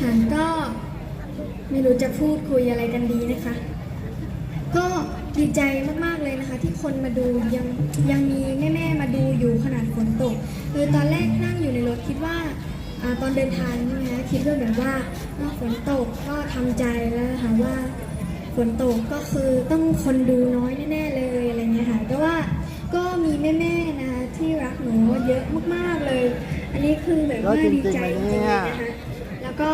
ค่ะก็ไม่รู้จะพูดคุยอะไรกันดีนะคะ ก็ดีใจมากๆเลยนะคะ ที่คนมาดูยังยังมีแม่ๆมาดูอยู่ขนาดฝนตกคือตอนแรกนั่งอยู่ในรถคิดว่าอาตอนเดินทางใช่ไหมคะคิดว่าแบบว่าอ่าฝนตกก็ทำใจแล้วนะคะว่าฝนตกก็คือต้องคนดูน้อยแน่ๆเลยอะไรเงี้ยค่ะแต่ว่าก็มีแม่ๆนะคะที่รักหนูเยอะมากๆเลย อันนี้คือแบบว่าดีใจจริงๆเลยนะคะแล้ว ก็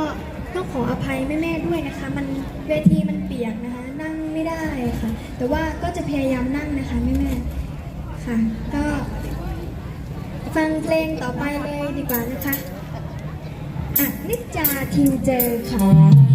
ต้องขออภัยแม่ๆด้วยนะคะ มันเวทีมันเปียกนะคะ นั่งไม่ได้ค่ะ แต่ว่าก็จะพยายามนั่งนะคะแม่ๆค่ะ ก็ฟังเพลงต่อไปเลยดีกว่านะคะอะนิจจาทิงเจอค่ะ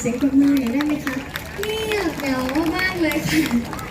เสียงปรบมือหน่อยได้ไหมคะเงียบเหงามากเลยค่ะ